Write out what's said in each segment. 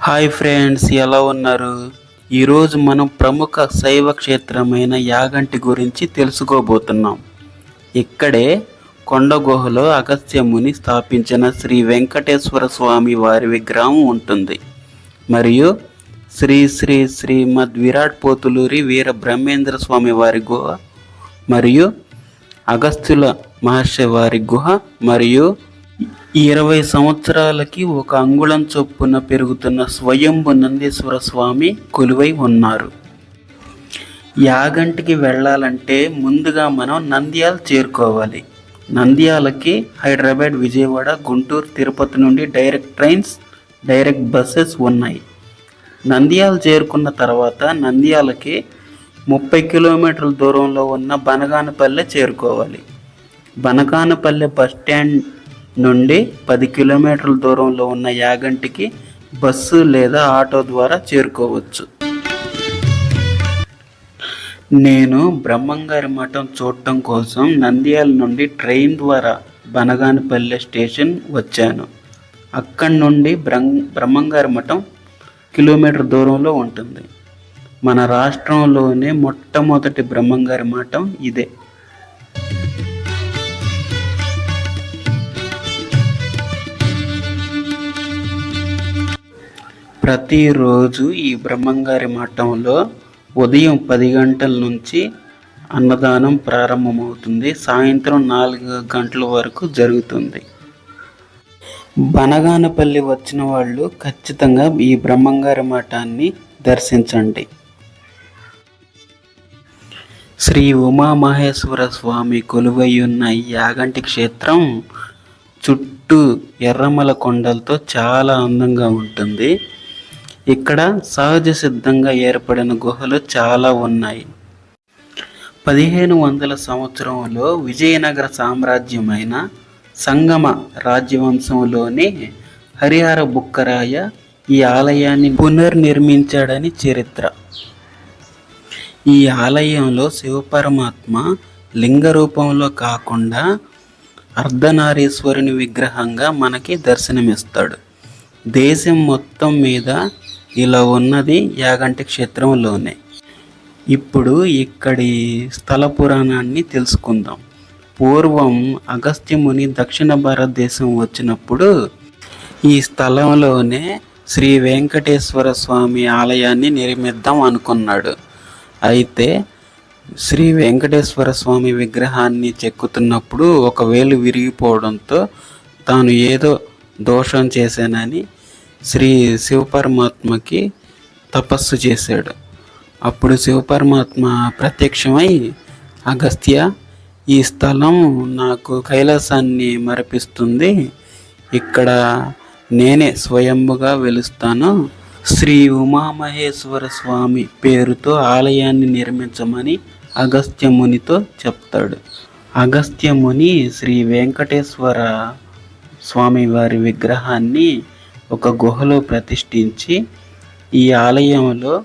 Hi friends ఎలా ఉన్నారు? ఈరోజు మనం ప్రముఖ శైవ క్షేత్రమైన యాగంటి గురించి తెలుసుకోబోతున్నాం. ఇక్కడే కొండ గుహలో స్థాపించిన శ్రీ వెంకటేశ్వర స్వామి వారి విగ్రహం ఉంటుంది. మరియు శ్రీ శ్రీ శ్రీమద్ విరాట్ పోతులూరి వీర బ్రహ్మేంద్ర స్వామి వారి గుహ మరియు అగస్త్యుల మహర్షి వారి గుహ మరియు ఇరవై సంవత్సరాలకి ఒక అంగుళం చొప్పున పెరుగుతున్న స్వయంభు నందీశ్వర స్వామి కొలువై ఉన్నారు. యాగంటికి వెళ్ళాలంటే ముందుగా మనం నంద్యాల చేరుకోవాలి. నంద్యాలకి హైదరాబాద్ విజయవాడ గుంటూరు తిరుపతి నుండి డైరెక్ట్ ట్రైన్స్ డైరెక్ట్ బస్సెస్ ఉన్నాయి. నంద్యాల చేరుకున్న తర్వాత నంద్యాలకి ముప్పై కిలోమీటర్ల దూరంలో ఉన్న బనగానపల్లె చేరుకోవాలి. బనగానపల్లె బస్ స్టాండ్ నుండి పది కిలోమీటర్ల దూరంలో ఉన్న యాగంటికి బస్సు లేదా ఆటో ద్వారా చేరుకోవచ్చు. నేను బ్రహ్మంగారి మఠం చూడటం కోసం నంద్యాల నుండి ట్రైన్ ద్వారా బనగానపల్లె స్టేషన్ వచ్చాను. అక్కడి నుండి బ్రహ్మంగారి మఠం కిలోమీటర్ దూరంలో ఉంటుంది. మన రాష్ట్రంలోనే మొట్టమొదటి బ్రహ్మంగారి మఠం ఇదే. ప్రతిరోజు ఈ బ్రహ్మంగారి మఠంలో ఉదయం పది గంటల నుంచి అన్నదానం ప్రారంభమవుతుంది. సాయంత్రం నాలుగు గంటల వరకు జరుగుతుంది. బనగానపల్లి వచ్చిన వాళ్ళు ఖచ్చితంగా ఈ బ్రహ్మంగారి మఠాన్ని దర్శించండి. శ్రీ ఉమామహేశ్వర స్వామి కొలువయ్యున్న ఈ యాగంటి క్షేత్రం చుట్టూ ఎర్రమల కొండలతో చాలా అందంగా ఉంటుంది. ఇక్కడ సహజ సిద్ధంగా ఏర్పడిన గుహలు చాలా ఉన్నాయి. పదిహేను వందల సంవత్సరంలో విజయనగర సామ్రాజ్యమైన సంగమ రాజ్యవంశంలోని హరిహర బుక్కరాయ ఈ ఆలయాన్ని పునర్నిర్మించాడని చరిత్ర. ఈ ఆలయంలో శివపరమాత్మ లింగ రూపంలో కాకుండా అర్ధనారీశ్వరుని విగ్రహంగా మనకి దర్శనమిస్తాడు. దేశం మొత్తం మీద ఇలా ఉన్నది యాగంటి క్షేత్రంలోనే. ఇప్పుడు ఇక్కడి స్థల పురాణాన్ని తెలుసుకుందాం. పూర్వం అగస్త్యముని దక్షిణ భారతదేశం వచ్చినప్పుడు ఈ స్థలంలోనే శ్రీ వెంకటేశ్వర స్వామి ఆలయాన్ని నిర్మిద్దాం అనుకున్నాడు. అయితే శ్రీ వెంకటేశ్వర స్వామి విగ్రహాన్ని చెక్కుతున్నప్పుడు ఒక వేలు విరిగిపోవడంతో తాను ఏదో దోషం చేశానని శ్రీ శివపరమాత్మకి తపస్సు చేశాడు. అప్పుడు శివపరమాత్మ ప్రత్యక్షమై అగస్త్య ఈ స్థలం నాకు కైలాసాన్ని మరపిస్తుంది. ఇక్కడ నేనే స్వయంభుగా వెలుస్తాను. శ్రీ ఉమామహేశ్వర స్వామి పేరుతో ఆలయాన్ని నిర్మించమని అగస్త్యమునితో చెప్తాడు. అగస్త్యముని శ్రీ వెంకటేశ్వర స్వామి వారి విగ్రహాన్ని ఒక గుహలో ప్రతిష్ఠించి ఈ ఆలయంలో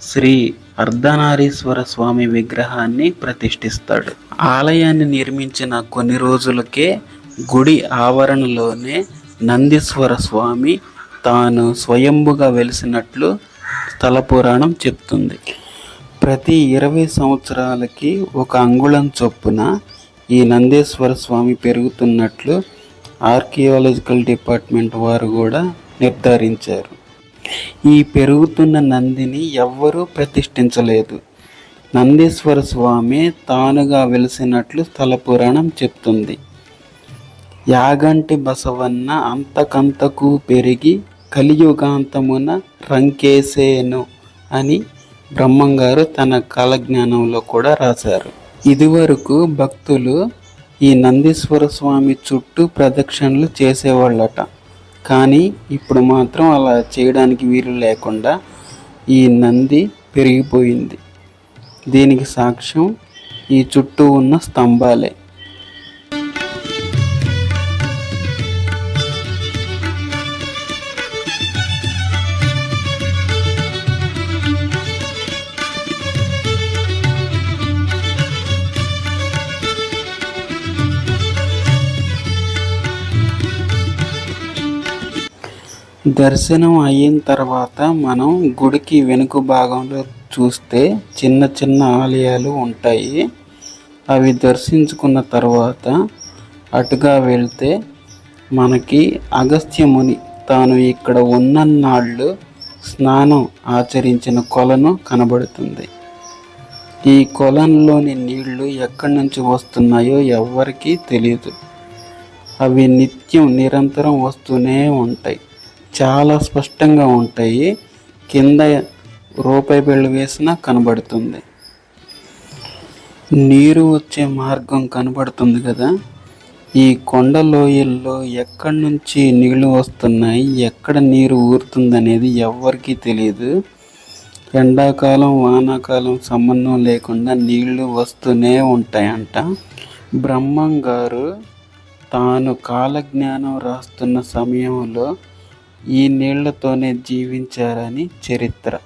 శ్రీ అర్ధనారీశ్వర స్వామి విగ్రహాన్ని ప్రతిష్ఠిస్తాడు. ఆలయాన్ని నిర్మించిన కొన్ని రోజులకే గుడి ఆవరణలోనే నందీశ్వర స్వామి తాను స్వయంభుగా వెలిసినట్లు స్థల పురాణం చెప్తుంది. ప్రతి ఇరవై సంవత్సరాలకి ఒక అంగుళం చొప్పున ఈ నందేశ్వర స్వామి పెరుగుతున్నట్లు ఆర్కియాలజికల్ డిపార్ట్మెంట్ వారు కూడా నిర్ధారించారు. ఈ పెరుగుతున్న నందిని ఎవ్వరూ ప్రతిష్ఠించలేదు. నందీశ్వర స్వామి తానుగా వెలిసినట్లు స్థల పురాణం చెప్తుంది. యాగంటి బసవన్న అంతకంతకు పెరిగి కలియుగాంతమున రంకేసేను అని బ్రహ్మంగారు తన కాలజ్ఞానంలో కూడా రాశారు. ఇదివరకు భక్తులు ఈ నందీశ్వర స్వామి చుట్టూ ప్రదక్షిణలు చేసేవాళ్ళట. కానీ ఇప్పుడు మాత్రం అలా చేయడానికి వీలు లేకుండా ఈ నంది పెరిగిపోయింది. దీనికి సాక్ష్యం ఈ చుట్టూ ఉన్న స్తంభాలే. దర్శనం అయిన తర్వాత మనం గుడికి వెనుక భాగంలో చూస్తే చిన్న చిన్న ఆలయాలు ఉంటాయి. అవి దర్శించుకున్న తర్వాత అటుగా వెళ్తే మనకి అగస్త్యముని తాను ఇక్కడ ఉన్నన్నాళ్ళు స్నానం ఆచరించిన కొలను కనబడుతుంది. ఈ కొలంలోని నీళ్ళు ఎక్కడి నుంచి వస్తున్నాయో ఎవ్వరికీ తెలియదు అవి నిత్యం నిరంతరం వస్తూనే ఉంటాయి. చాలా స్పష్టంగా ఉంటాయి. కింద రూపాయి బిళ్ళు వేసినా కనబడుతుంది. నీరు వచ్చే మార్గం కనబడుతుంది కదా. ఈ కొండ లోయల్లో ఎక్కడి నుంచి నీళ్ళు వస్తున్నాయి ఎక్కడ నీరు ఊరుతుందనేది ఎవ్వరికీ తెలియదు ఎండాకాలం వానాకాలం సంబంధం లేకుండా నీళ్ళు వస్తూనే ఉంటాయంట. బ్రహ్మం గారు తాను కాలజ్ఞానం రాస్తున్న సమయంలో ఈ నీళ్ళతోనే జీవించారని చరిత్ర.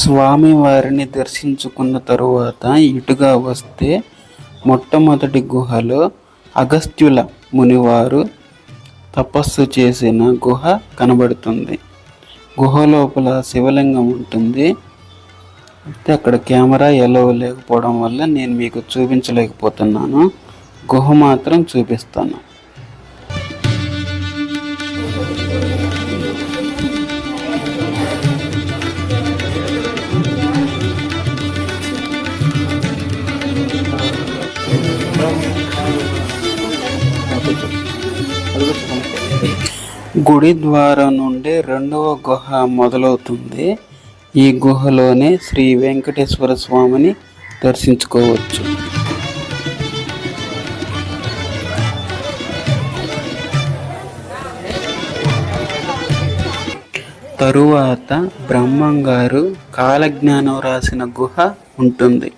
స్వామి వారిని దర్శించుకున్న తరువాత ఇటుగా వస్తే మొట్టమొదటి గుహలో అగస్త్యుల మునివారు తపస్సు చేసిన గుహ కనబడుతుంది. గుహ లోపల శివలింగం ఉంటుంది. అయితే అక్కడ కెమెరా ఎలో లేకపోవడం వల్ల నేను మీకు చూపించలేకపోతున్నాను. గుహ మాత్రం చూపిస్తాను. గుడి ద్వారం నుండి రెండవ గుహ మొదలవుతుంది. ఈ గుహలోనే శ్రీ వెంకటేశ్వర స్వామిని దర్శించుకోవచ్చు. తరువాత బ్రహ్మంగారు కాలజ్ఞానం రాసిన గుహ ఉంటుంది.